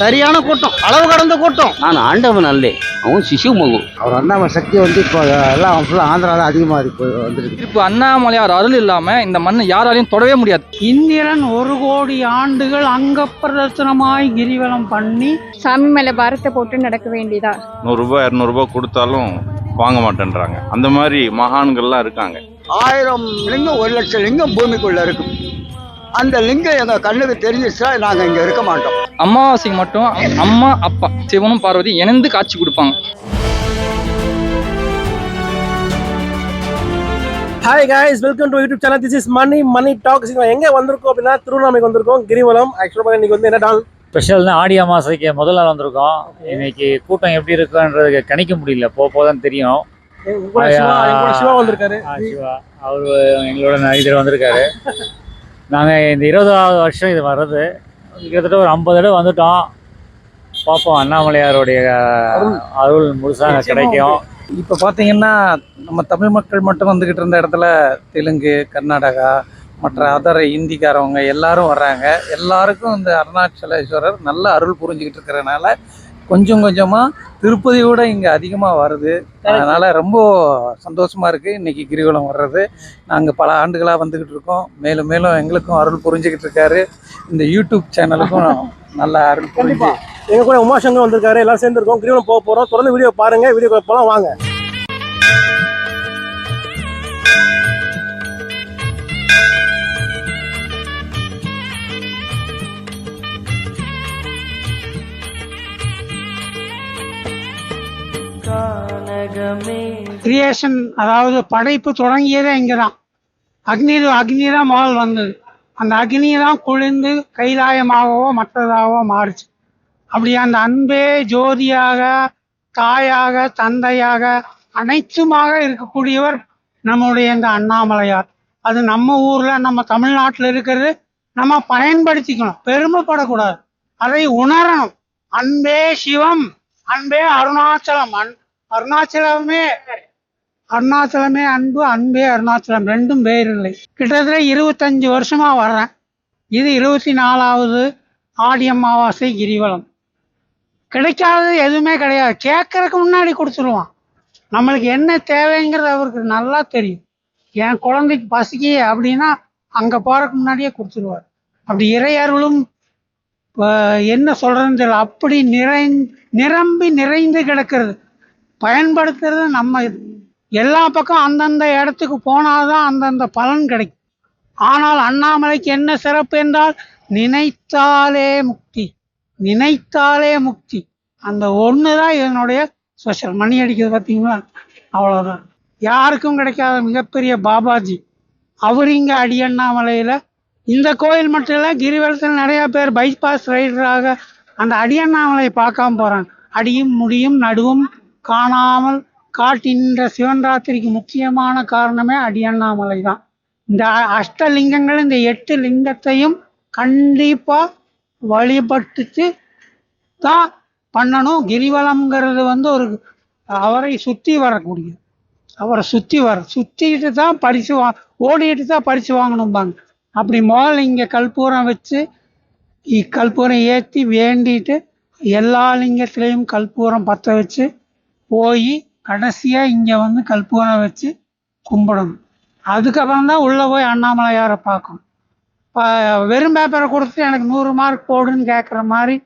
சரியான கூட்டம் அளவு கடந்த கூட்டம். நான் ஆண்டவன் அல்லே அவன் சிசு மகு அவர் அண்ணாமலை சக்தி வந்து இப்போ எல்லாம் ஃபுல்லாக ஆந்திரா தான் அதிகமாக இருக்கு வந்துருக்கு. இப்போ அண்ணாமலையார் அருள் இல்லாம இந்த மண்ணை யாராலையும் தொடவே முடியாது. இந்திரன் ஒரு கோடி ஆண்டுகள் அங்க பிரதர்சனமாய் கிரிவலம் பண்ணி சாமி மேல பாரத்தை போட்டு நடக்க வேண்டியதா? நூறுரூபா இரநூறுபா கொடுத்தாலும் வாங்க மாட்டேன்றாங்க. அந்த மாதிரி மகான்கள்லாம் இருக்காங்க. ஆயிரம் லிங்கம் ஒரு லட்சம் லிங்கம் பூமிக்குள்ள இருக்கு அந்த லிங்கம் எங்கள் கண்ணுக்கு தெரிஞ்சிச்சா நாங்கள் இங்கே இருக்க மாட்டோம். அமாவாசைக்கு மட்டும் அம்மா அப்பா சிவனும் பார்வதி இணைந்து காட்சி கொடுப்பாங்க. Hi guys welcome to YouTube channel this is Mani Mani talks எங்க வந்திருக்கோம் அப்படின்னா திருவண்ணாமலைக்கு வந்திருக்கோம் கிரிவலம். ஆக்சுவலாக இன்னைக்கு வந்து என்ன டால் ஸ்பெஷல் தான் ஆடி அமாவாசைக்கு முதல் நாள் வந்திருக்கோம். இன்னைக்கு கூட்டம் எப்படி இருக்குன்றது கணிக்க முடியல. போக போதான் தெரியும். எங்க சிவா எங்க வந்திருக்காரு. ஆ, சிவா. அவர் எங்களோட பேர் வந்திருக்காரு. நாங்கள் இந்த இருபதாவது வருஷம் இது வர்றது. கிட்டத்தட்ட ஒரு ஐம்பது தடவை வந்துட்டோம். பார்ப்போம் அண்ணாமலையாருடைய அருள். முழுசாக கிடைக்கும். இப்போ பார்த்தீங்கன்னா நம்ம தமிழ் மக்கள் மட்டும் வந்துக்கிட்டு இருந்த இடத்துல தெலுங்கு கர்நாடகா மற்ற அதர இந்திக்காரவங்க எல்லாரும் வர்றாங்க. எல்லாருக்கும் இந்த அருணாச்சலேஸ்வரர் நல்ல அருள் புரிஞ்சுக்கிட்டு இருக்கிறனால கொஞ்சம் கொஞ்சமாக திருப்பதி விட இங்கே அதிகமாக வருது. அதனால் ரொம்ப சந்தோஷமாக இருக்குது இன்றைக்கி கிரிவலம் வர்றது. நாங்கள் பல ஆண்டுகளாக வந்துக்கிட்டு இருக்கோம். மேலும் மேலும் எங்களுக்கும் அருள் புரிஞ்சுக்கிட்டு இருக்காரு. இந்த யூடியூப் சேனலுக்கும் நல்ல அருள் புரிஞ்சு எங்க கூட உமாசங்கர் வந்திருக்காரு. எல்லாரும் சேர்ந்து இருக்கோம். கிரிவலம் போக போறோம். தொடர்ந்து வீடியோ பாருங்க. வீடியோ போலாம். வாங்க. கிரியேஷன் அதாவது படைப்பு தொடங்கியதே இங்கதான். அக்னி அக்னி தான் முதல் வந்தது. அந்த அக்னி தான் குளிர்ந்து கைலாயமாகவோ மற்றதாகவோ மாறுச்சு. அப்படி அந்த அன்பே ஜோதியாக தாயாக தந்தையாக அனைத்துமாக இருக்கக்கூடியவர் நம்முடைய இந்த அண்ணாமலையார். அது நம்ம ஊர்ல நம்ம தமிழ்நாட்டில் இருக்கிறது நம்ம பயன்படுத்திக்கணும். பெருமைப்படக்கூடாது. அதை உணரணும். அன்பே சிவம் அன்பே அருணாச்சலம். அன் அருணாச்சலமே. அருணாச்சலமே அன்பு அன்பே அருணாச்சலம். ரெண்டும் பேர் இல்லை. கிட்டத்தட்ட இருபத்தஞ்சு வருஷமா வர்றேன். இது இருபத்தி நாலாவது ஆடி அமாவாசை கிரிவலம். கிடைக்காதது எதுவுமே கிடையாது. கேட்கறதுக்கு முன்னாடி கொடுத்துருவான். நம்மளுக்கு என்ன தேவைங்கிறது அவருக்கு நல்லா தெரியும். என் குழந்தைக்கு பசிக்கு அப்படின்னா அங்கே போகிறதுக்கு முன்னாடியே கொடுத்துருவார். அப்படி இறையர்களும் என்ன சொல்கிறதுன்னு தெரியல. அப்படி நிறை நிரம்பி நிறைந்து கிடக்கிறது. பயன்படுத்துறது நம்ம இது. எல்லா பக்கம் அந்தந்த இடத்துக்கு போனாதான் அந்தந்த பலன் கிடைக்கும். ஆனால் அண்ணாமலைக்கு என்ன சிறப்பு என்றால் நினைத்தாலே முக்தி. நினைத்தாலே முக்தி. அந்த ஒன்று தான் என்னுடைய ஸ்பெஷல் மணி அடிக்கிறது பார்த்தீங்களா அவ்வளோதான் யாருக்கும் கிடைக்காத மிகப்பெரிய பாபாஜி. அவர் இங்கே அடியண்ணாமலையில் இந்த கோயில் மட்டும் இல்லை கிரிவலத்தில் நிறையா பேர் பைபாஸ் ரைடராக அந்த அடியண்ணாமலையை பார்க்காம போகிறாங்க அடியும் முடியும் நடுவும் காணாமல் காட்டின்ற சிவன்ராத்திரிக்கு முக்கியமான காரணமே அடியண்ணாமலை தான். இந்த அஷ்டலிங்கங்கள் இந்த எட்டு லிங்கத்தையும் கண்டிப்பாக வழிபட்டுட்டு தான் பண்ணணும். கிரிவலம்ங்கிறது வந்து ஒரு அவரை சுற்றி வரக்கூடிய அவரை சுற்றி வர சுற்றிக்கிட்டு தான் பரிசு வா ஓடிட்டு தான் பரிசு வாங்கணும்பாங்க. அப்படி முதல்ல இங்கே கற்பூரம் வச்சு இ- கற்பூரம் ஏற்றி வேண்டிட்டு எல்லா லிங்கத்திலையும் கற்பூரம் பற்ற வச்சு போய் கடைசியாக இங்கே வந்து கல்பூனை வச்சு கும்பிடணும். அதுக்கப்புறம் தான் உள்ளே போய் அண்ணாமலையாரை பார்க்கணும். இப்போ வெறும் பேப்பரை கொடுத்து எனக்கு நூறு மார்க் போடுன்னு கேட்குற மாதிரி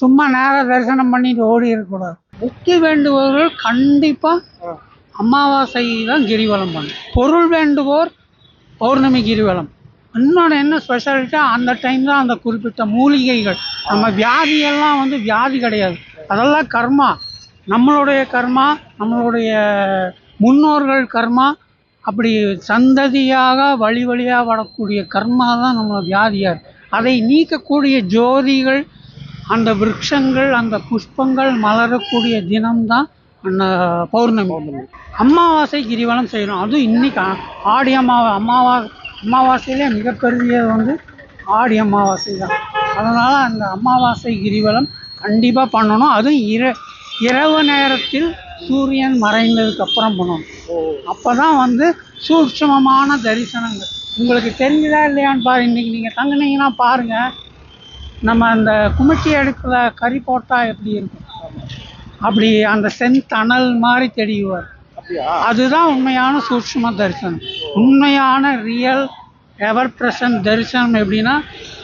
சும்மா நேராக தரிசனம் பண்ணிட்டு ஓடி இருக்கக்கூடாது. முக்தி வேண்டுபவர்கள் கண்டிப்பாக அமாவாசை தான் கிரிவலம் பண்ணும். பொருள் வேண்டுவோர் பௌர்ணமி கிரிவலம். இன்னொன்று என்ன ஸ்பெஷாலிட்டா அந்த டைம் தான் அந்த குறிப்பிட்ட மூலிகைகள். நம்ம வியாதியெல்லாம் வந்து வியாதி கிடையாது. அதெல்லாம் கர்மா. நம்மளுடைய கர்மா நம்மளுடைய முன்னோர்கள் கர்மா அப்படி சந்ததியாக வழி வழியாக வரக்கூடிய கர்மா தான் நம்மளோட வியாதியார். அதை நீக்கக்கூடிய ஜோதிகள் அந்த விருட்சங்கள் அந்த புஷ்பங்கள் மலரக்கூடிய தினம்தான் அந்த பௌர்ணமி. அமாவாசை கிரிவலம் செய்யணும். அதுவும் இன்னைக்கு ஆ- ஆடி அமாவா அமாவா அமாவாசையிலே மிகப்பெரியது வந்து ஆடி அமாவாசை தான் அதனால் அந்த அமாவாசை கிரிவலம் கண்டிப்பாக பண்ணணும். அதுவும் இர இரவு நேரத்தில் சூரியன் மறைந்ததுக்கு அப்புறம் பண்ணணும் அப்போ தான் வந்து சூட்சமமான தரிசனங்கள். உங்களுக்கு தெரிஞ்சுதா இல்லையான்னு பாருங்க இன்னைக்கு நீங்கள் தங்குனீங்கன்னா பாருங்கள் நம்ம அந்த குமிட்டி அடுப்பில் கறி போட்டால் எப்படி இருக்கும்? அப்படி அந்த செந்தணல் மாதிரி தெரியுவார். அதுதான் உண்மையான சூட்சும தரிசனம். உண்மையான ரியல் எவர் பிரசன்ட் தரிசனம் எப்படின்னா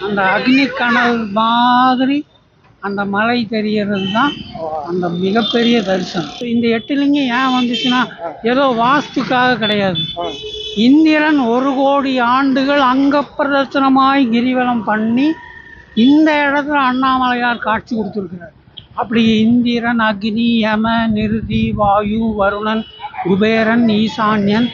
அந்த அக்னி கனல் மாதிரி அந்த மலை தெரிகிறது தான் அந்த மிகப்பெரிய தரிசனம். இந்த எட்டுலிங்கம் ஏன் வந்துச்சுன்னா ஏதோ வாஸ்துக்காக கிடையாது. இந்திரன் ஒரு கோடி ஆண்டுகள் அங்கப்பிரதர்சனமாய் கிரிவலம் பண்ணி இந்த இடத்துல அண்ணாமலையார் காட்சி கொடுத்துருக்கிறார். அப்படி இந்திரன் அக்னி யம நிருதி வாயு வருணன் குபேரன் ஈசான்யன்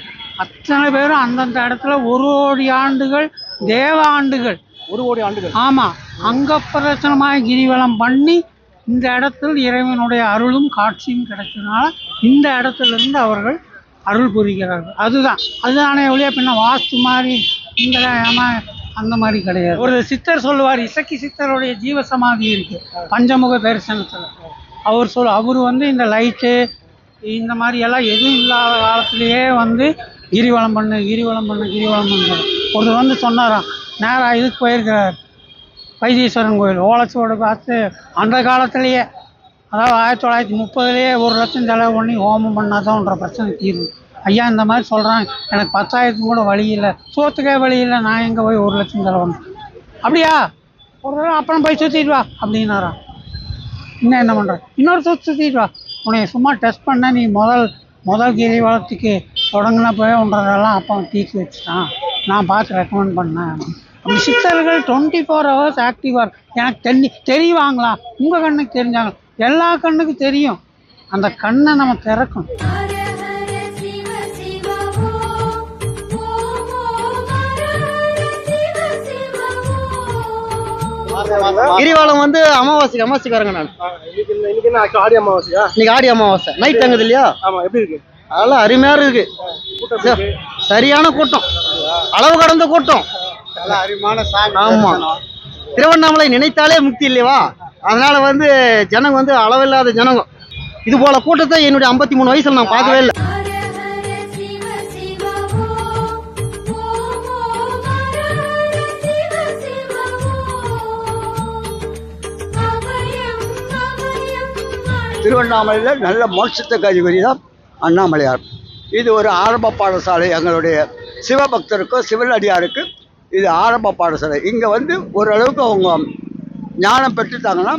அத்தனை பேரும் அந்தந்த இடத்துல ஒரு கோடி ஆண்டுகள் தேவ ஆண்டுகள் ஒரு கோடி ஆண்டுகள். ஆமாம் அங்கப்பிரதர்சனமாய் கிரிவலம் பண்ணி இந்த இடத்தில் இறைவனுடைய அருளும் காட்சியும் கிடைச்சதுனால இந்த இடத்துல இருந்து அவர்கள் அருள் புரிகிறார்கள். அதுதான். அதுதானே ஒழிய பின்ன வாஸ்து மாதிரி இந்த அந்த மாதிரி கிடையாது. ஒரு சித்தர் சொல்லுவார் இசக்கி சித்தருடைய ஜீவ சமாதி இருக்கு பஞ்சமுக தரிசனத்தில். அவர் சொல் அவர் வந்து இந்த லைட்டு இந்த மாதிரி எல்லாம் எதுவும் இல்லாத காலத்திலேயே வந்து கிரிவலம் பண்ணு கிரிவலம் பண்ணு கிரிவலம் பண்ணு. ஒருத்தர் வந்து சொன்னாராம் நேராக இதுக்கு போயிருக்கிறார். வைத்தீஸ்வரன் கோயில். ஓலச்சுவடு பார்த்து அந்த காலத்திலேயே அதாவது ஆயிரத்தி தொள்ளாயிரத்தி முப்பதுலேயே ஒரு லட்சம் செலவு பண்ணி ஹோமம் பண்ணால் தான்ன்ற பிரச்சனை தீரும் ஐயா இந்த மாதிரி சொல்கிறாங்க எனக்கு பத்தாயிரத்துக்கு கூட வழி இல்லை. சோத்துக்கே வழி இல்லை. நான் எங்கே போய் ஒரு லட்சம் செலவு பண்ணேன் அப்படியா? ஒரு தடவை அப்புறம் போய் சுற்றிட்டு வா அப்படின்னாரா. இன்னும் என்ன பண்ணுற இன்னொரு சுற்று சுற்றிட்டு வா. உன்னை சும்மா டெஸ்ட் பண்ண நீ முதல் முதல் கிரிவலத்துக்கு தொடங்கினப்பவே உன்றதெல்லாம் அப்போ தீர்த்து வச்சுட்டான். நான் பார்த்து ரெக்கமெண்ட் பண்ணேன். சித்தர்கள் டுவெண்ட்டி ஃபோர் ஹவர்ஸ் ஆக்டிவாக எனக்கு தெரி தெரியுவாங்களா? உங்கள் கண்ணுக்கு தெரிஞ்சாங்க. எல்லா கண்ணுக்கும் தெரியும். அந்த கண்ணை நம்ம திறக்கணும். ஹர ஹர சிவ சிவ ஓம் ஓம் ஓம் ஹர ஹர சிவ சிவ ஓம் கிரிவலம் வந்து அமாவாசைக்கு அமாவாசைக்காரங்க நான். இன்னைக்கு ஆடி அமாவாசையா? இன்னைக்கு ஆடி அமாவாசை. நைட் தங்குது இல்லையா ஆமா எப்படி இருக்கு? அதெல்லாம் அருமையா இருக்கு. கூட்டம் எப்படி இருக்கு? சரியான கூட்டம். அளவு கடந்த கூட்டம். ஆமா. திருவண்ணாமலை நினைத்தாலே முக்தி இல்லையவா அதனால வந்து ஜனங்க வந்து அளவில்லாத ஜனங்க. இது போல கூட்டத்தை என்னுடைய ஐம்பத்தி மூணு வயசுல நான் பார்க்கவே இல்லை. திருவண்ணாமலையில் நல்ல மோட்சத்துக்கு அதிபதி தான் அண்ணாமலையார். இது ஒரு ஆரம்ப பாடசாலை. எங்களுடைய சிவபக்தருக்கும் சிவனடியாருக்கு இது ஆரம்ப பாடசாலை. இங்கே வந்து ஓரளவுக்கு அவங்க ஞானம் பெற்றுட்டாங்கன்னா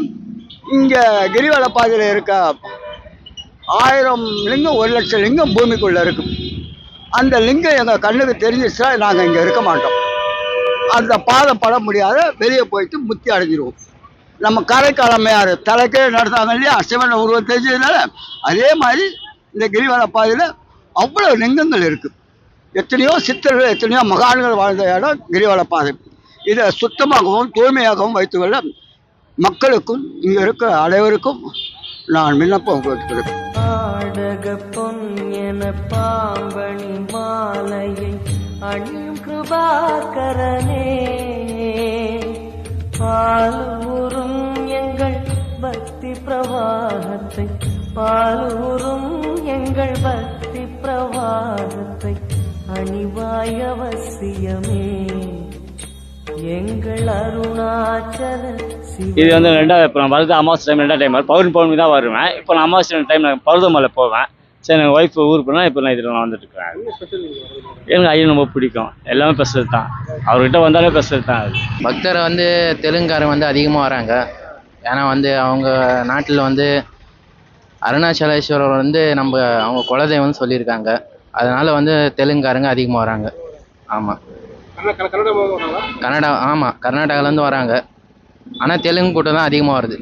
இங்கே கிரிவல பாதையில் இருக்க ஆயிரம் லிங்கம் ஒரு லட்சம் லிங்கம் பூமிக்குள்ளே இருக்கும் அந்த லிங்கம் எங்கள் கண்ணுக்கு தெரிஞ்சிச்சுன்னா நாங்கள் இங்கே இருக்க மாட்டோம். அந்த பாதை பட முடியாத வெளியே போயிட்டு முத்தி அடைஞ்சிருவோம். நம்ம கரைக்காலமையார் தலைக்கே நடத்தாங்க இல்லையா? சிவனை உருவம் தெரிஞ்சதுனால அதே மாதிரி இந்த கிரிவல பாதையில் அவ்வளோ லிங்கங்கள் இருக்குது எத்தனையோ சித்தர்கள் எத்தனையோ மகான்கள் வாழ்ந்த இடம் கிரிவல பாதை இதை சுத்தமாகவும் தூய்மையாகவும் வைத்துக்கொள்ள மக்களுக்கும் இங்கே இருக்க அனைவருக்கும் நான் விண்ணப்பம் கொடுக்கிறேன் பாடக பொன் என பாம்பணி மாலையை அணியும் கிருபாகரனே. பாலூரும் எங்கள் பக்தி பிரவாகத்தை பாலூரும் எங்கள் பக்தி பிரவாகத்தை அணிவாய் அவசியமே எங்கள் அருணாச்சல இது வந்து ரெண்டாவது இப்போ நான் வருது அமாவாசை டைம் ரெண்டாவது டைம் பௌர்ணமி பௌர்ணமி தான் வருவேன். இப்போ நான் அமாவாசை டைம் நான் பருவமலை போவேன். சரி எங்கள் ஒய்ஃப் ஊருக்கு போனால் இப்போ நான் இதில் நான் வந்துட்டு இருக்கிறேன். என்ன ஸ்பெஷல் நீங்க வரீங்க? எனக்கு ஐயன் ரொம்ப பிடிக்கும். எல்லாமே ஸ்பெஷல் தான். அவர்கிட்ட வந்தாலே ஸ்பெஷல் தான் அது. பக்தர் வந்து தெலுங்காரங்க வந்து அதிகமாக வராங்க. ஏன்னா வந்து அவங்க நாட்டில் வந்து அருணாச்சலேஸ்வரர் வந்து நம்ம அவங்க குலதெய்வம்னு சொல்லியிருக்காங்க. அதனால வந்து தெலுங்காரங்க அதிகமாக வராங்க. ஆமாம்? கன்னடா ஆமாம் கர்நாடகாலேருந்து வராங்க. ஆனால் தெலுங்கு கூட்டம் தான் அதிகமாக வருது.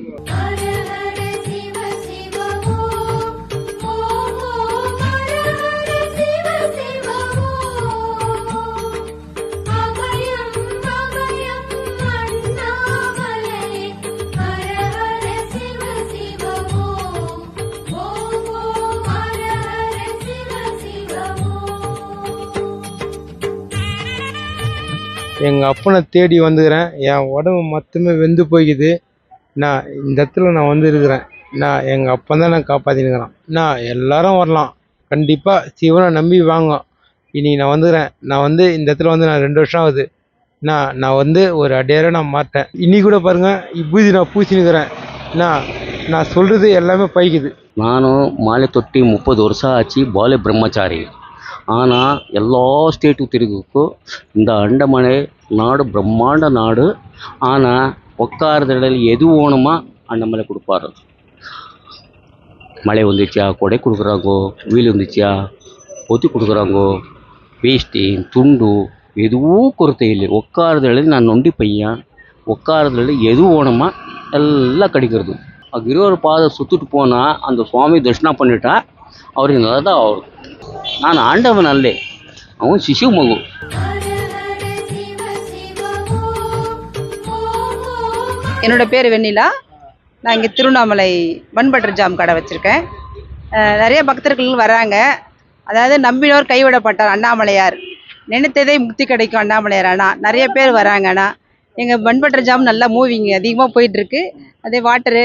எங்கள் அப்பனை தேடி வந்துக்கிறேன். என் உடம்பு மொத்தமே வெந்து போய்க்குது. நான் இந்த இடத்துல நான் வந்துருக்கிறேன் நான் எங்கள் அப்பன் தான் நான் காப்பாற்றினுக்கிறேன் நான் எல்லாரும் வரலாம். கண்டிப்பாக சிவனை நம்பி வாங்க. இன்னைக்கு நான் வந்துக்கிறேன். நான் வந்து இந்த இடத்துல வந்து நான் ரெண்டு வருஷம் ஆகுது. நான் நான் வந்து ஒரு அடையாரம் நான் மாட்டேன் இன்னி கூட பாருங்கள் இப்போது நான் பூசினுக்கிறேன். நான் நான் சொல்கிறது எல்லாமே பைக்குது. நானும் மாலை தொட்டி முப்பது வருஷம் ஆச்சு பால பிரம்மச்சாரி ஆனால் எல்லா ஸ்டேட்டு ತಿರುಗೋಕ್ಕೂ இந்த அண்டமான நாடு பிரம்மாண்ட நாடு. ஆனால் உட்கார்ந்த இடையில் எது ஓணுமா அண்டமலை கொடுப்பாரு. மழை வந்துச்சா? கொடை கொடுக்குறாங்கோ? வீல் வந்துச்சா? ஒத்தி கொடுக்குறாங்கோ? வேஷ்டி துண்டு எதுவும் கொரத்தை இல்லை. உட்காரதுல நான் நொண்டி பையன். உட்காரதுல எது ஓணுமா எல்லாம் கிடைக்கிறது. கிரிவர் பாதை சுற்றிட்டு போனால் அந்த சுவாமி தரிசனம் பண்ணிட்டா ಅವ್ರಿಗೆ ನರದ ಅವ್ರು ನಾನು ಆಂಡವನಲ್ಲೇ ಅವನು ಶಿಶು ಮಗು ஹர ஹர சிவ சிவ ஓம் ஓம் ஓம் என்னோட பேர் வெண்ணிலா நான் இங்கே திருவண்ணாமலை பன் பட்டர் ஜாம் கடை வச்சுருக்கேன் நிறைய பக்தர்கள் வராங்க அதாவது நம்பினோர் கைவிடப்பட்டார் அண்ணாமலையார் நினைத்ததே முக்தி கிடைக்கும் அண்ணாமலையார் அண்ணா நிறைய பேர் வராங்க அண்ணா எங்கள் பன் பட்டர் ஜாம் நல்லா மூவிங் அதிகமாக போயிட்டுருக்கு அதே வாட்டரு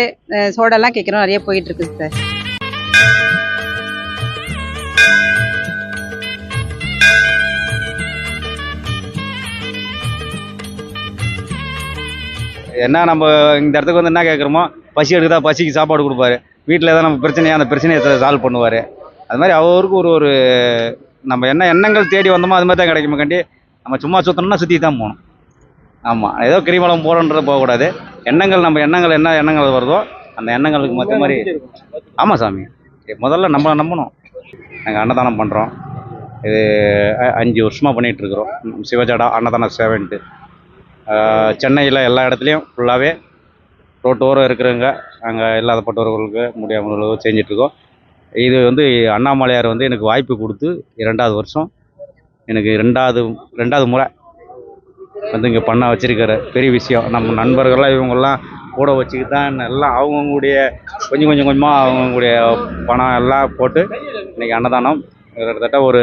சோடாலாம் கேட்குறோம் நிறைய போயிட்டுருக்கு சார் என்ன நம்ம இந்த இடத்துக்கு வந்து என்ன கேட்குறோமோ பசி எடுக்குதா பசிக்கு சாப்பாடு கொடுப்பாரு. வீட்டில் ஏதாவது நம்ம பிரச்சனையாக அந்த பிரச்சனையை சால்வ் பண்ணுவார். அது மாதிரி அவருக்கு ஒரு ஒரு நம்ம என்ன எண்ணங்கள் தேடி வந்தோமோ அது மாதிரி தான் கிடைக்குமே. கண்டி நம்ம சும்மா சுற்றணும்னா சுற்றி தான் போகணும். ஆமாம் ஏதோ கிரிமலம் போகிறோன்றது போகக்கூடாது. எண்ணங்கள் நம்ம எண்ணங்கள் என்ன எண்ணங்கள் வருதோ அந்த எண்ணங்களுக்கு மற்ற மாதிரி. ஆமாம் சாமி. முதல்ல நம்மளை நம்பணும். நாங்கள் அன்னதானம் பண்ணுறோம் இது அஞ்சு வருஷமாக பண்ணிகிட்ருக்குறோம் சிவஜடா அன்னதான சேவைன்ட்டு. சென்னையில் எல்லா இடத்துலையும் ஃபுல்லாகவே ரோட்டோரம் இருக்கிறவங்க அங்கே இல்லாதப்பட்டவர்களுக்கு முடியாமலுக்கு செஞ்சிட்ருக்கோம். இது வந்து அண்ணாமலையார் வந்து எனக்கு வாய்ப்பு கொடுத்து இரண்டாவது வருஷம் எனக்கு ரெண்டாவது ரெண்டாவது முறை வந்து இங்கே பண்ண வச்சுருக்காரு. பெரிய விஷயம். நம்ம நண்பர்கள்லாம் இவங்கெல்லாம் கூட வச்சுக்கிட்டு தான் எல்லாம் அவங்கவுங்களுடைய கொஞ்சம் கொஞ்சம் கொஞ்சமாக அவங்கவுங்களுடைய பணம் எல்லாம் போட்டு இன்றைக்கி அன்னதானம் கிட்டத்தட்ட ஒரு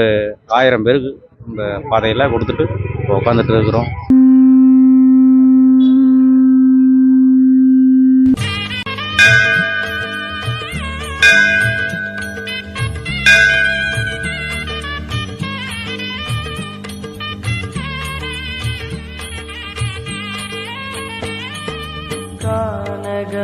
ஆயிரம் பேருக்கு இந்த பாதையில் கொடுத்துட்டு இப்போ உட்காந்துட்டு இருக்கிறோம்.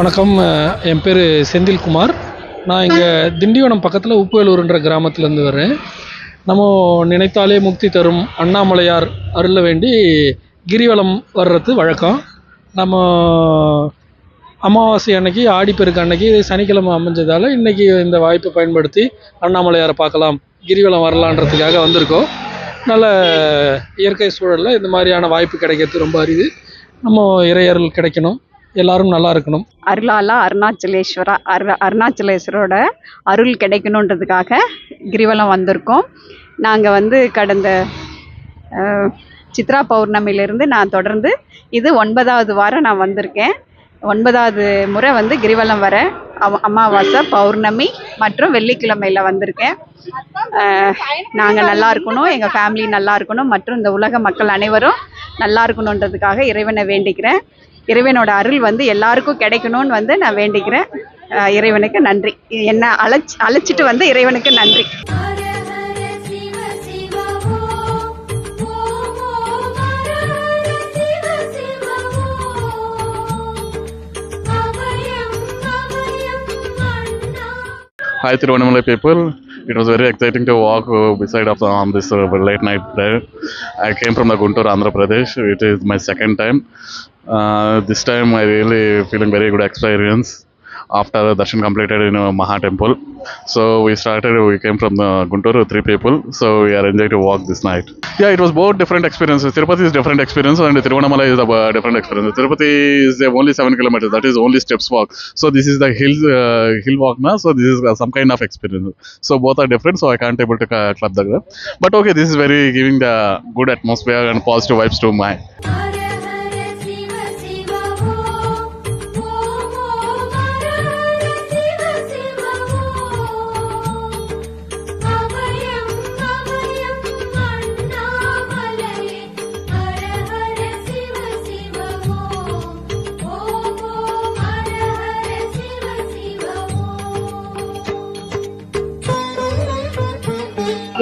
வணக்கம். என் பேர் செந்தில்குமார். நான் இங்கே திண்டிவனம் பக்கத்தில் உப்புவேலூர்ன்ற கிராமத்துலேருந்து வர்றேன். நம்ம நினைத்தாலே முக்தி தரும் அண்ணாமலையார் அருள வேண்டி கிரிவலம் வர்றது வழக்கம். நம்ம அமாவாசை அன்னைக்கு ஆடிப்பெருக்கு அன்னைக்கு சனிக்கிழமை அமைஞ்சதால் இன்றைக்கி இந்த வாய்ப்பை பயன்படுத்தி அண்ணாமலையாரை பார்க்கலாம் கிரிவலம் வரலான்றதுக்காக வந்திருக்கோம். நல்ல இயற்கை சூழலில் இந்த மாதிரியான வாய்ப்பு கிடைக்கிறது ரொம்ப அரிது. நம்ம இறையருள் கிடைக்கணும். எல்லாரும் நல்லா இருக்கணும். அருளாலா அருணாச்சலேஸ்வரா அரு அருணாச்சலேஸ்வரோட அருள் கிடைக்கணுன்றதுக்காக கிரிவலம் வந்திருக்கோம். நாங்கள் வந்து கடந்த சித்ரா பௌர்ணமியிலிருந்து நான் தொடர்ந்து இது ஒன்பதாவது வாரம் நான் வந்திருக்கேன். ஒன்பதாவது முறை வந்து கிரிவலம் வர அமாவாசை பௌர்ணமி மற்றும் வெள்ளிக்கிழமையில் வந்திருக்கேன். நாங்கள் நல்லா இருக்கணும் எங்கள் ஃபேமிலி நல்லா இருக்கணும் மற்றும் இந்த உலக மக்கள் அனைவரும் நல்லா இருக்கணுன்றதுக்காக இறைவனை வேண்டிக்கிறேன். இறைவனோட அருள் வந்து எல்லாருக்கும் கிடைக்கணும்னு வந்து நான் வேண்டிக்கிறேன். இறைவனுக்கு நன்றி. என்ன அழைச்சி அழைச்சிட்டு வந்து இறைவனுக்கு நன்றி. Hi Tiruvannamalai people. It was very exciting to walk uh, beside of on this uh, late night there. I came from the Guntur, Andhra Pradesh. It is my second time. Uh, this time I really feeling very good experience after the darshan completed in uh, Maha temple. So we started. We came from the Guntur, three people. So we are enjoying to walk this night. Yeah, it was both different experiences. Tirupati is different experience and Tiruvannamalai is a uh, different experience. Tirupati is uh, only seven kilometers. That is only steps walk. So this is the hill uh, hill walk now. So this is uh, some kind of experience. So both are different. So I can't able to uh, club the graph. But okay, this is very giving the good atmosphere and positive vibes to my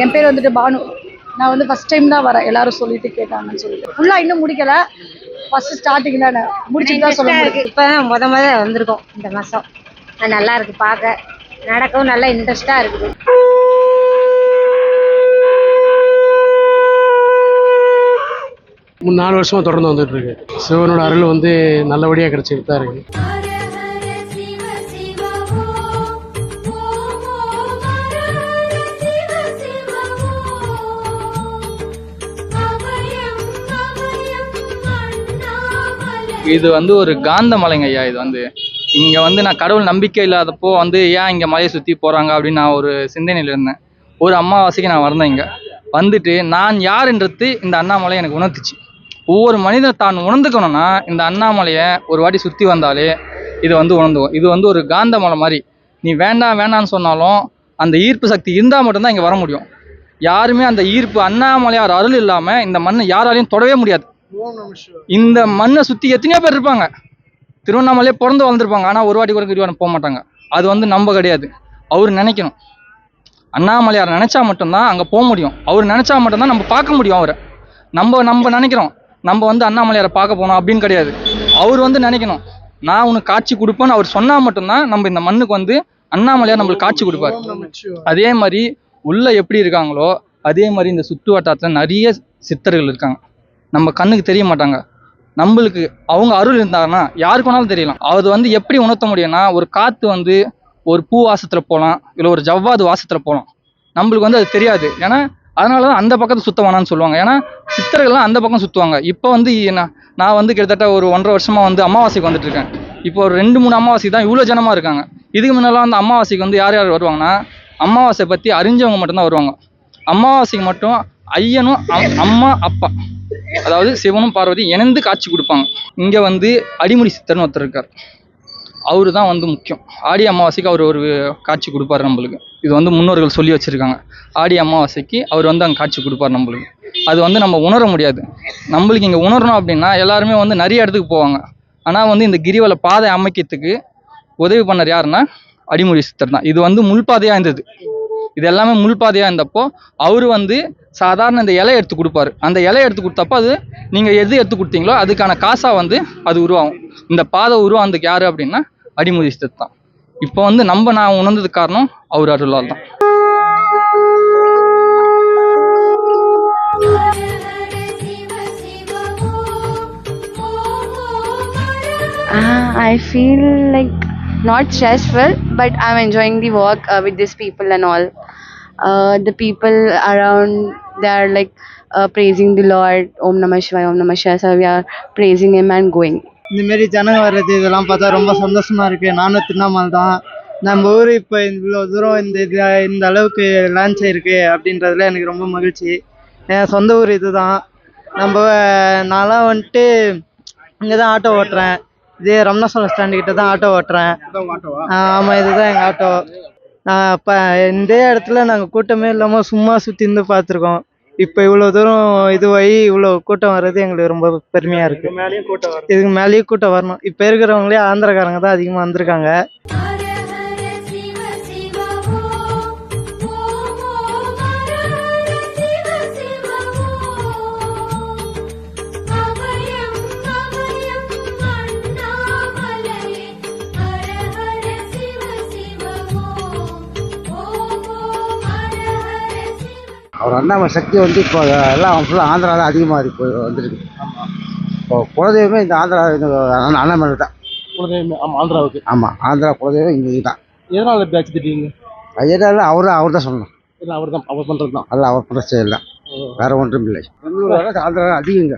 என் பேர் வந்துட்டு பானு. நான் வந்து first time தான் வரேன். எல்லாரும் சொல்லிட்டு கேட்டாங்கன்னு சொல்லிட்டு. ஃபுல்லாக இன்னும் முடிக்கல. ஃபர்ஸ்ட் ஸ்டார்டிங் தானே. முடிச்சுட்டு தான் சொல்ல முடியும். இப்போ தான் முத முத வந்திருக்கோம் இந்த மாதம் நல்லா இருக்கு பார்க்க. நடக்கவும் நல்லா இன்ட்ரெஸ்டாக இருக்குது. நாலு வருஷமா தொடர்ந்து வந்துட்டு இருக்கு. சிவனோட அருள் வந்து நல்லபடியாக கிடைச்சிட்டு தான் இருக்கு. இது வந்து ஒரு காந்த மலைங்க ஐயா இது வந்து. இங்கே வந்து நான் கடவுள் நம்பிக்கை இல்லாதப்போ வந்து ஏன் இங்கே மலையை சுற்றி போகிறாங்க அப்படின்னு நான் ஒரு சிந்தனையில் இருந்தேன். ஒரு அமாவாசைக்கு நான் வந்தேன் இங்கே. வந்துட்டு நான் யாருன்றது இந்த அண்ணாமலை எனக்கு உணர்த்துச்சு. ஒவ்வொரு மனிதன் தான் உணர்ந்துக்கணும்னா இந்த அண்ணாமலையை ஒரு வாட்டி சுற்றி வந்தாலே இது வந்து உணர்ந்துவோம் இது வந்து ஒரு காந்த மலை மாதிரி. நீ வேண்டாம் வேண்டாம்னு சொன்னாலும் அந்த ஈர்ப்பு சக்தி இருந்தால் மட்டும்தான் இங்கே வர முடியும். யாருமே அந்த ஈர்ப்பு அண்ணாமலையார் அருள் இல்லாமல் இந்த மண்ணை யாராலையும் தொடவே முடியாது. இந்த மண்ணை சுற்றி எத்தனையோ பேர் இருப்பாங்க. திருவண்ணாமலையே பிறந்து வளர்ந்துருப்பாங்க. ஆனால் ஒரு வாட்டி கூட கிரிவலம் போக மாட்டாங்க. அது வந்து நம்ம கிடையாது. அவர் நினைக்கணும். அண்ணாமலையார் நினைச்சா மட்டும்தான் அங்கே போக முடியும். அவர் நினைச்சா மட்டும்தான் நம்ம பார்க்க முடியும் அவரை. நம்ம நம்ம நினைக்கிறோம். நம்ம வந்து அண்ணாமலையாரை பார்க்க போனோம் அப்படின்னு கிடையாது. அவர் வந்து நினைக்கணும். நான் உனக்கு காட்சி கொடுப்பேன்னு அவர் சொன்னால் மட்டும்தான் நம்ம இந்த மண்ணுக்கு வந்து அண்ணாமலையார் நம்மளுக்கு காட்சி கொடுப்பார். அதே மாதிரி உள்ள எப்படி இருக்காங்களோ அதே மாதிரி இந்த சுற்று வட்டாரத்தில் நிறைய சித்தர்கள் இருக்காங்க. நம்ம கண்ணுக்கு தெரிய மாட்டாங்க. நம்மளுக்கு அவங்க அருள் இருந்தாங்கன்னா யாருக்கு வேணாலும் தெரியலாம். அது வந்து எப்படி உணர்த்த முடியும்னா ஒரு காற்று வந்து ஒரு பூ வாசத்தில் போகலாம் இல்லை ஒரு ஜவ்வாது வாசத்தில் போகலாம் நம்மளுக்கு வந்து அது தெரியாது. ஏன்னா அதனால தான் அந்த பக்கத்தை சுத்த வேணாம்னு சொல்லுவாங்க. ஏன்னா சித்தர்கள்லாம் அந்த பக்கம் சுற்றுவாங்க இப்போ வந்து நான் நான் வந்து கிட்டத்தட்ட ஒரு ஒன்றரை வருஷமாக வந்து அமாவாசைக்கு வந்துட்டு இருக்கேன் இப்போ ஒரு ரெண்டு மூணு அமாவாசைக்கு தான் இவ்வளோ ஜனமாக இருக்காங்க. இதுக்கு முன்னெல்லாம் வந்து அமாவாசைக்கு வந்து யார் யார் வருவாங்கன்னா அமாவாசை பற்றி அறிஞ்சவங்க மட்டும்தான் வருவாங்க. அமாவாசைக்கு மட்டும் ஐயனும் அம்மா அப்பா. அதாவது சிவனும் பார்வதி இணைந்து காட்சி கொடுப்பாங்க. இங்கே வந்து அடிமுடி சித்தர்னு ஒருத்தர் இருக்கார். அவரு தான் வந்து முக்கியம். ஆடி அமாவாசைக்கு அவர் ஒரு காட்சி கொடுப்பாரு நம்மளுக்கு. இது வந்து முன்னோர்கள் சொல்லி வச்சிருக்காங்க. ஆடி அமாவாசைக்கு அவர் வந்து அங்கே காட்சி கொடுப்பார் நம்மளுக்கு. அது வந்து நம்ம உணர முடியாது. நம்மளுக்கு இங்கே உணரணும் அப்படின்னா எல்லாருமே வந்து நிறைய இடத்துக்கு போவாங்க. ஆனால் வந்து இந்த கிரிவல பாதை அமைக்கிறதுக்கு உதவி பண்ணார் யாருன்னா? அடிமுடி சித்தர் தான். இது வந்து முள்பாதையாக இருந்தது. இது எல்லாமே முள்பாதையாக இருந்தப்போ அவர் வந்து சாதாரண இந்த இலையை எடுத்து கொடுப்பாரு. அந்த இலையை எடுத்து கொடுத்தப்போ அது நீங்கள் எது எடுத்து கொடுத்தீங்களோ அதுக்கான காசாக வந்து அது உருவாகும். இந்த பாதை உருவானதுக்கு யார் அப்படின்னா அடிமொழி சித்தர் தான். இப்போ வந்து நம்ம நான் உணர்ந்ததுக்கு காரணம் அவர் அருளால் தான். I feel like not stressful, but I'm enjoying the walk uh, with these people and all. Uh, the people around, they are like uh, praising the Lord, Om Namah Shivaya, Om Namah Shivaya. So we are praising Him and going. இந்த மாரி ஜனங்க வர்றது இதெல்லாம் பார்த்தா ரொம்ப சந்தோஷமா இருக்கு நானும் திருவண்ணாமலை தான் நம்ம ஊர் இப்போ இவ்வளோ தூரம் இந்த இது இந்த அளவுக்கு லான்ச் ஆயிருக்கு அப்படின்றதுல எனக்கு ரொம்ப மகிழ்ச்சி என் சொந்த ஊர் இதுதான் நம்ம நான்லாம் வந்துட்டு இங்கே தான் ஆட்டோ ஓட்டுறேன் இதே ரமணாசலம் ஸ்டாண்டு கிட்ட தான் ஆட்டோ ஓட்டுறேன். ஆமாம் இதுதான் எங்கள் ஆட்டோ இப்போ இந்த இடத்துல நாங்கள் கூட்டமே இல்லாமல் சும்மா சுற்றி இருந்து பார்த்துருக்கோம். இப்போ இவ்வளோ தூரம் இதுவாகி இவ்வளோ கூட்டம் வர்றது எங்களுக்கு ரொம்ப பெருமையாக இருக்கு. இதுக்கு மேலேயும் கூட்டம் வரணும். இப்போ இருக்கிறவங்களே ஆந்திரக்காரங்க தான் அதிகமாக வந்திருக்காங்க. அவர் அண்ணாமலை சக்தி வந்து இப்போ எல்லாம் ஃபுல்லாக ஆந்திரா தான் அதிகமாக இருக்கு வந்துருக்கு. இப்போ குலதெய்வமே இந்த ஆந்திரா அண்ணாமலை தான். குலதெய்வம் ஆமாம் ஆந்திராவுக்கு. ஆமாம் ஆந்திரா குலதெய்வம் இங்கே தான். எதனால் இப்படி வச்சுக்கிட்டீங்க ஐயனால அவர் அவர் தான் சொல்லணும். இல்லை அவர் தான் அவர் பண்ணுறது தான். அல்ல அவர் பிரச்சனை இல்லை வேற ஒன்றும் இல்லை. பெங்களூர் ஆந்திரா அதிகங்க.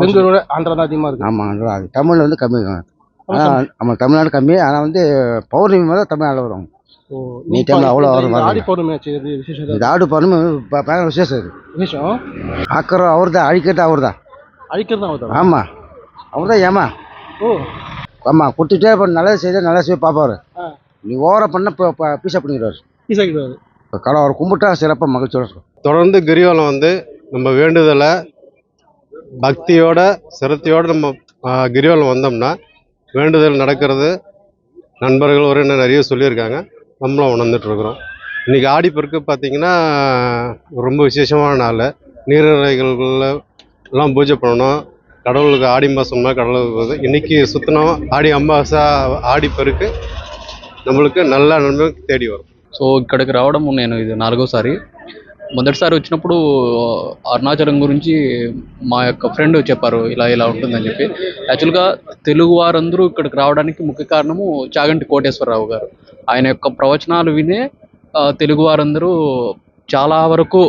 பெங்களூரோட ஆந்திரா தான் அதிகமாக இருக்குது ஆமாம் ஆந்திரா அது தமிழ் வந்து கம்மி ஆனால் ஆமாம் தமிழ்நாடு கம்மி. ஆனால் வந்து பௌர்ணமி மேலே தமிழ்நாடு வரும். ஓ நீ டைம்ல அவ்வளோ வரும் ஆடி. பௌர்ணமி ஆச்சு இது விசேஷம் இது ஆடு பௌர்ணமி ப- பயங்கர விசேஷம் இது. விசேஷம்? ஆக்கிறோம் அவர் தான் அழிக்கிறது அவர் தான் அழிக்கிறது தான் அவர் ஆமாம் அவர் தான் ஏமா. ஓ. ஆமாம் கொடுத்துட்டே இருப்பாரு நல்லது செய்த நல்லது செய்ய பார்ப்பாரு ஆ. நீ ஓவரா பண்ண பீஸா பண்ணிடுவார் இப்போ கடை அவர் கும்பிட்டா சிறப்பாக மகிழ்ச்சியோட இருக்கும். தொடர்ந்து கிரிவலம் வந்து நம்ம வேண்டுதலை பக்தியோட சிரத்தையோட நம்ம கிரிவலம் வந்தோம்னா வேண்டுதல் நடக்கிறது. நண்பர்கள் உறவினர் நிறைய சொல்லியிருக்காங்க. நம்மளும் உணர்ந்துட்டு இருக்கிறோம் இன்றைக்கி ஆடிப்பெருக்கு பார்த்தீங்கன்னா ரொம்ப விசேஷமான நாள் நீர்நிலைகள்ல எல்லாம் பூஜை பண்ணணும் கடவுளுக்கு ஆடி மாதம்னா கடவுளுக்கு இன்னைக்கு சுற்றினோம் ஆடி அமாவாசை ஆடிப்பெருக்கு நம்மளுக்கு நல்ல நன்மை தேடி வரும் సో ఇక్కడికి రావడం నేను ఇది నాలుగోసారి మొదటిసారి వచ్చినప్పుడు అరుణాచలం గురించి మా యొక్క ఫ్రెండ్ చెప్పారు ఇలా ఇలా ఉంటుందని చెప్పి యాక్చువల్గా తెలుగు వారందరూ ఇక్కడికి రావడానికి ముఖ్య కారణము చాగంటి కోటేశ్వరరావు గారు ఆయన యొక్క ప్రవచనాలు వినే తెలుగు వారందరూ చాలా వరకు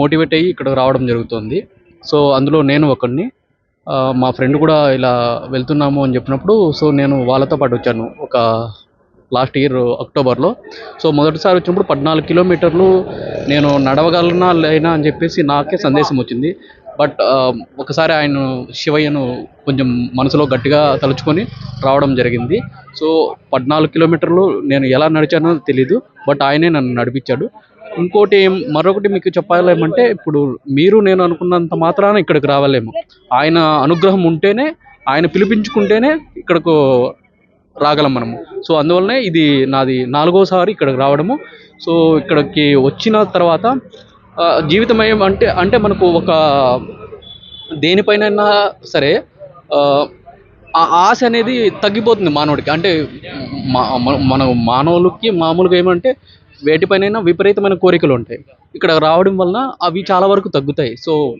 మోటివేట్ అయ్యి ఇక్కడికి రావడం జరుగుతుంది. సో అందులో నేను ఒకరిని మా ఫ్రెండ్ కూడా ఇలా వెళ్తున్నాము అని చెప్పినప్పుడు సో నేను వాళ్ళతో పాటు వచ్చాను ఒక లాస్ట్ ఇయర్ అక్టోబర్లో. సో మొదటిసారి వచ్చినప్పుడు పద్నాలుగు కిలోమీటర్లు నేను నడవగలనా లేనా అని చెప్పేసి నాకే సందేశం వచ్చింది. బట్ ఒకసారి ఆయన శివయ్యను కొంచెం మనసులో గట్టిగా తలుచుకొని రావడం జరిగింది. సో పద్నాలుగు కిలోమీటర్లు నేను ఎలా నడిచానో తెలీదు బట్ ఆయనే నన్ను నడిపించాడు. ఇంకోటి ఏం- మరొకటి మీకు చెప్పాలేమంటే ఇప్పుడు మీరు నేను అనుకున్నంత మాత్రాన ఇక్కడికి రావాలేమో. ఆయన అనుగ్రహం ఉంటేనే ఆయన పిలిపించుకుంటేనే ఇక్కడకు రాగలం మనము. సో అందువల్లనే ఇది నాది నాలుగోసారి ఇక్కడికి రావడము. సో ఇక్కడికి వచ్చిన తర్వాత జీవితమయం జీవితం అంటే అంటే మనకు ఒక దేనిపైనైనా సరే ఆ, ఆశ అనేది తగ్గిపోతుంది మానవుడికి. అంటే మా- మన మానవులకి మామూలుగా ఏమంటే వేటిపైనైనా విపరీతమైన కోరికలు ఉంటాయి. ఇక్కడ రావడం వలన అవి చాలా వరకు తగ్గుతాయి. సో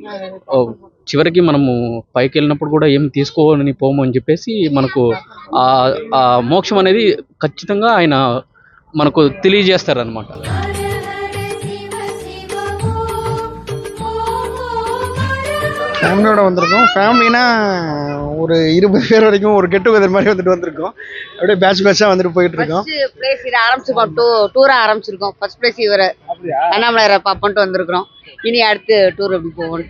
చివరికి మనము పైకి వెళ్ళినప్పుడు కూడా ఏం తీసుకోని పోము అని చెప్పేసి మనకు ఆ ఆ మోక్షం అనేది ఖచ్చితంగా ఆయన మనకు తెలియజేస్తారనమాట ஃபேமிலியோட வந்திருக்கோம். ஃபேமிலினா ஒரு இருபது பேர் வரைக்கும் ஒரு கெட் டுகெதர் மாதிரி வந்துட்டு வந்திருக்கோம். அப்படியே பேட்ச் பேட்சாக வந்துட்டு போயிட்டு இருக்கோம். ஃபர்ஸ்ட் பிளேஸ் இது ஆரம்பிச்சிருக்கோம் டூ டூரா ஆரம்பிச்சிருக்கோம். ஃபர்ஸ்ட் பிளேஸ் இவர் அண்ணாமலையாரை பார்ப்போன்ட்டு வந்திருக்கிறோம். இனி அடுத்து டூர் எப்படி போவோம்.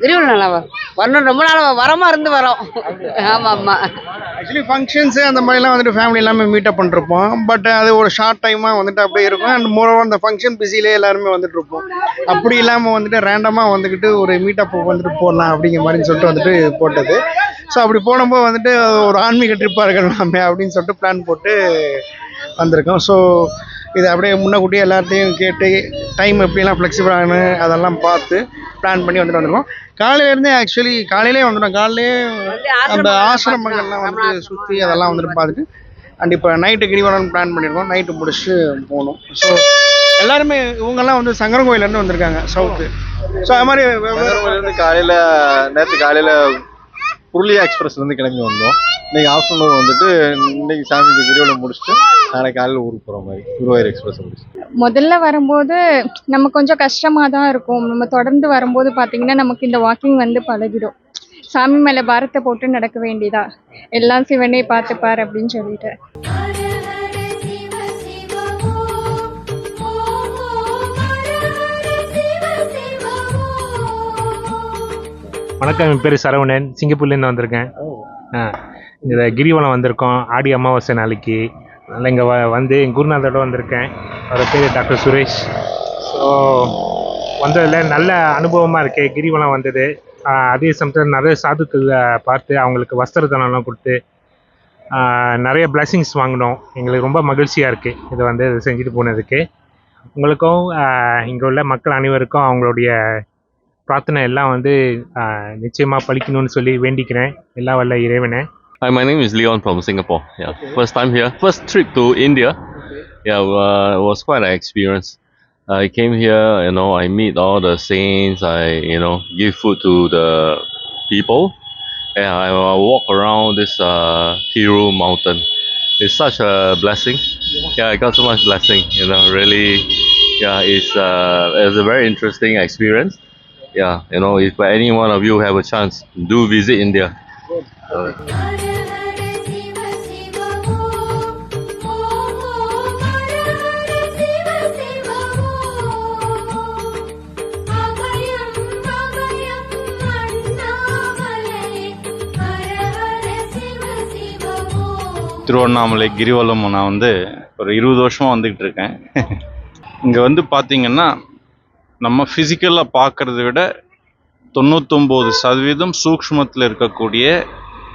கிரிவலம். வரணும் ரொம்ப நாள் வரமா இருந்து வரோம். ஆமா ஆமா ஆக்சுவலி ஃபங்க்ஷன்ஸு அந்த மாதிரிலாம் வந்துட்டு ஃபேமிலி எல்லாமே மீட்டப் பண்ணிருப்போம். பட் அது ஒரு ஷார்ட் டைமாக வந்துட்டு அப்படியே இருக்கும். அண்ட் மோரோவர் அந்த ஃபங்க்ஷன் பிஸிலே எல்லாருமே வந்துட்டு இருப்போம். அப்படி இல்லாமல் வந்துட்டு ரேண்டமாக வந்துக்கிட்டு ஒரு மீட்டப் வந்துட்டு போடலாம் அப்படிங்கிற மாதிரி சொல்லிட்டு வந்துட்டு போட்டது. ஸோ அப்படி போடும்போது வந்துட்டு ஒரு ஆன்மீக ட்ரிப்பாக இருக்கலாமே அப்படின்னு சொல்லிட்டு பிளான் போட்டு வந்திருக்கோம். ஸோ இது அப்படியே முன்னக்கூட்டியே எல்லாத்தையும் கேட்டு டைம் எப்படிலாம் ஃப்ளெக்சிபிள் ஆகணும் அதெல்லாம் பார்த்து பிளான் பண்ணி வந்துட்டு வந்திருக்கோம். காலையிலேருந்தே ஆக்சுவலி காலையிலே வந்துட்டோம். காலையிலே அந்த ஆசிரமங்கள்லாம் வந்துட்டு சுற்றி அதெல்லாம் வந்துட்டு பார்த்துட்டு அண்ட் இப்போ நைட்டு கிரிவலம் பிளான் பண்ணியிருக்கோம் நைட்டு முடிச்சுட்டு போகணும். ஸோ எல்லாருமே இவங்கெல்லாம் வந்து சங்கரன் கோயிலேருந்து வந்திருக்காங்க சவுத்து ஸோ அது மாதிரி காலையில் நேற்று காலையில் புருளியா எக்ஸ்பிரஸ்லேருந்து கிளம்பி வந்தோம். இன்னைக்கு ஆஃப்டர்நூன் வந்துட்டு இன்னைக்கு சாமி கிரிவலம் முடிச்சுட்டு நாளை காலையில் ஊருக்கு போகிற மாதிரி குருவாயூர் எக்ஸ்பிரஸ் முடிச்சு முதல்ல வரும்போது நம்ம கொஞ்சம் கஷ்டமாக தான் இருக்கும். நம்ம தொடர்ந்து வரும்போது பார்த்தீங்கன்னா நமக்கு இந்த வாக்கிங் வந்து பழகிடும். சாமி மேலே பாரத்தை போட்டு நடக்க வேண்டியதா? எல்லாம் சிவனே பார்த்துப்பார் அப்படின்னு சொல்லிட்டு. வணக்கம் என் பேர் சரவணன். சிங்கப்பூர்லேருந்து வந்திருக்கேன். இந்த கிரிவலம் வந்திருக்கோம். ஆடி அமாவாசை நாளைக்கு. அதனால் இங்கே வ வந்து என் குருநாதரோட வந்திருக்கேன். அவர் பேர் டாக்டர் சுரேஷ். ஸோ வந்ததில் நல்ல அனுபவமாக இருக்கு. கிரிவலம் வந்தது. அதே சமயத்தில் நிறைய சாதுக்களை பார்த்து அவங்களுக்கு வஸ்திரதானம்லாம் கொடுத்து ஆ, நிறைய blessings வாங்கினோம். எங்களுக்கு ரொம்ப மகிழ்ச்சியாக இருக்குது இது வந்து செஞ்சுட்டு போனதுக்கு. உங்களுக்கும் இங்கே உள்ள மக்கள் அனைவருக்கும் அவங்களுடைய பிரார்த்தனை எல்லாம் வந்து ஆஹ், நிச்சயமா பலிக்கணும்னு சொல்லி வேண்டிக்கிறேன் எல்லா வல்ல இறைவனை Hi, my name is Leon from Singapore. Yeah, first time here. First trip to India. Yeah, uh, it was quite an experience. I came here, you know, I meet all the saints. I, you know, give food to the people. And I, I walk around this uh, Hiru mountain. It's such a blessing. Yeah, I got so much blessing. You know, really. Yeah, it's uh, it's a very interesting experience. Yeah, you know, if any one of you have a chance, do visit India. Uh, Tiruvannamalai கிரிவலம் நான் வந்து ஒரு இருபது வருஷமாக வந்துக்கிட்டு இருக்கேன் இங்கே வந்து பார்த்தீங்கன்னா நம்ம ஃபிசிக்கலாக பார்க்குறத விட தொண்ணூத்தொம்பது சதவீதம் சூக்ஷ்மத்தில் இருக்கக்கூடிய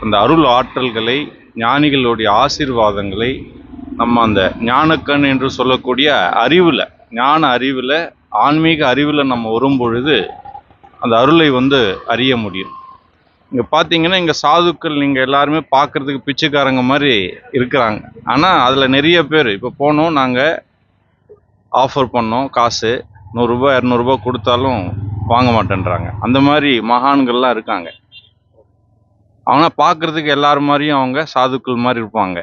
அந்த அருள் ஆற்றல்களை ஞானிகளுடைய ஆசீர்வாதங்களை நம்ம அந்த ஞானக்கண் என்று சொல்லக்கூடிய அறிவில் ஞான அறிவில் ஆன்மீக அறிவில் நம்ம வரும் பொழுது அந்த அருளை வந்து அறிய முடியும். இங்கே பார்த்தீங்கன்னா இங்கே சாதுக்கள் நீங்கள் எல்லாருமே பார்க்குறதுக்கு பிச்சைக்காரங்க மாதிரி இருக்கிறாங்க. ஆனால் அதில் நிறைய பேர் இப்போ போனோம் நாங்கள் ஆஃபர் பண்ணோம் காசு. நூறுரூபா இரநூறுபா கொடுத்தாலும் வாங்க மாட்டேன்றாங்க. அந்த மாதிரி மகான்கள்லாம் இருக்காங்க. அவங்க பார்க்குறதுக்கு எல்லார் மாதிரியும் அவங்க சாதுக்கள் மாதிரி இருப்பாங்க.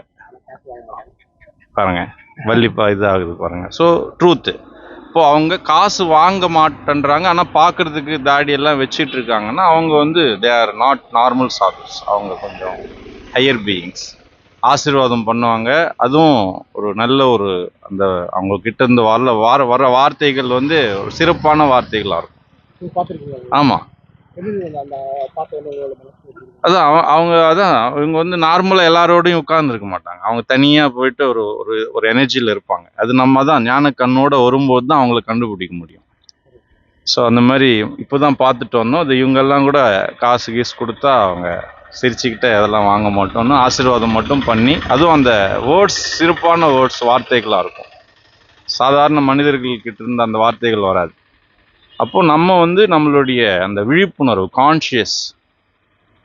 பாருங்க வள்ளிப்பா இதாகுது பாருங்க. ஸோ ட்ரூத்து இப்போ அவங்க காசு வாங்க மாட்டேன்றாங்க. ஆனால் பார்க்கறதுக்கு தாடி எல்லாம் வச்சிட்டு இருக்காங்கன்னா அவங்க வந்து they are not normal sadhus அவங்க கொஞ்சம் ஹையர் பீயிங்ஸ் ஆசீர்வாதம் பண்ணுவாங்க. அதுவும் ஒரு நல்ல ஒரு அந்த அவங்க கிட்ட இருந்து வர வர வர வார்த்தைகள் வந்து ஒரு சிறப்பான வார்த்தைகளாக இருக்கும். ஆமாம்? அதான் அவ- அவங்க அதான் இவங்க வந்து நார்மலாக எல்லாரோடையும் உட்கார்ந்துருக்க மாட்டாங்க. அவங்க தனியாக போயிட்டு ஒரு ஒரு ஒரு எனர்ஜியில் இருப்பாங்க. அது நம்ம தான் ஞான கண்ணோட வரும்போது தான் அவங்கள கண்டுபிடிக்க முடியும். ஸோ அந்த மாதிரி இப்போ தான் பார்த்துட்டு வந்தோம். அது இவங்கெல்லாம் கூட காசு கீசு கொடுத்தா அவங்க சிரிச்சுக்கிட்டு அதெல்லாம் வாங்க மாட்டோம்னு ஆசீர்வாதம் மட்டும் பண்ணி அதுவும் அந்த வேர்ட்ஸ் சிறப்பான வேர்ட்ஸ் வார்த்தைகளாக இருக்கும். சாதாரண மனிதர்கள்கிட்ட இருந்து அந்த வார்த்தைகள் வராது. அப்போ நம்ம வந்து நம்மளுடைய அந்த விழிப்புணர்வு கான்ஷியஸ்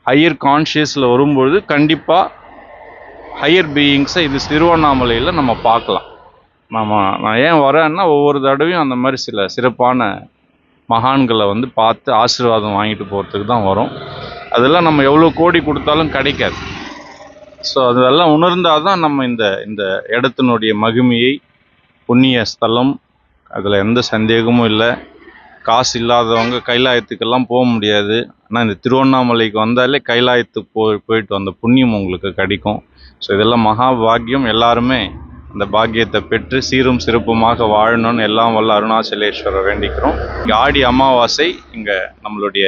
ஹையர் கான்ஷியஸில் வரும்பொழுது கண்டிப்பாக ஹையர் பீயிங்ஸை இது திருவண்ணாமலையில் நம்ம பார்க்கலாம். நம்ம நான் ஏன் வரேன்னா ஒவ்வொரு தடவையும் அந்த மாதிரி சில சிறப்பான மகான்களை வந்து பார்த்து ஆசீர்வாதம் வாங்கிட்டு போகிறதுக்கு தான் வரும். அதெல்லாம் நம்ம எவ்வளோ கோடி கொடுத்தாலும் கிடைக்காது. ஸோ அதெல்லாம் உணர்ந்தால் தான் நம்ம இந்த இந்த இடத்தினுடைய மகிமையை புண்ணிய ஸ்தலம் அதில் எந்த சந்தேகமும் இல்லை. காசு இல்லாதவங்க கைலாயத்துக்கெல்லாம் போக முடியாது. ஆனால் இந்த திருவண்ணாமலைக்கு வந்தாலே கைலாயத்துக்கு போய் போயிட்டு வந்த புண்ணியம் உங்களுக்கு கிடைக்கும். ஸோ இதெல்லாம் மகா பாக்கியம். எல்லாருமே அந்த பாக்கியத்தை பெற்று சீரும் சிறப்புமாக வாழணும்னு எல்லாம் வல்ல அருணாச்சலேஸ்வரர் வேண்டிக்கிறோம். இங்கே ஆடி அமாவாசை இங்கே நம்மளுடைய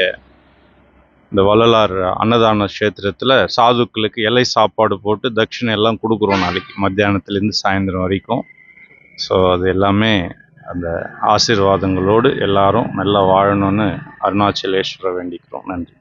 இந்த வள்ளலார் அன்னதான கஷேத்திரத்தில் சாதுக்களுக்கு இலை சாப்பாடு போட்டு தட்சிணை எல்லாம் கொடுக்குறோம் நாளைக்கு மத்தியானத்துலேருந்து சாயந்தரம் வரைக்கும். ஸோ அது எல்லாமே அந்த ஆசீர்வாதங்களோடு எல்லாரும் நல்லா வாழணும்னு அருணாச்சலேஸ்வரர் வேண்டிக்கிறோம். நன்றி.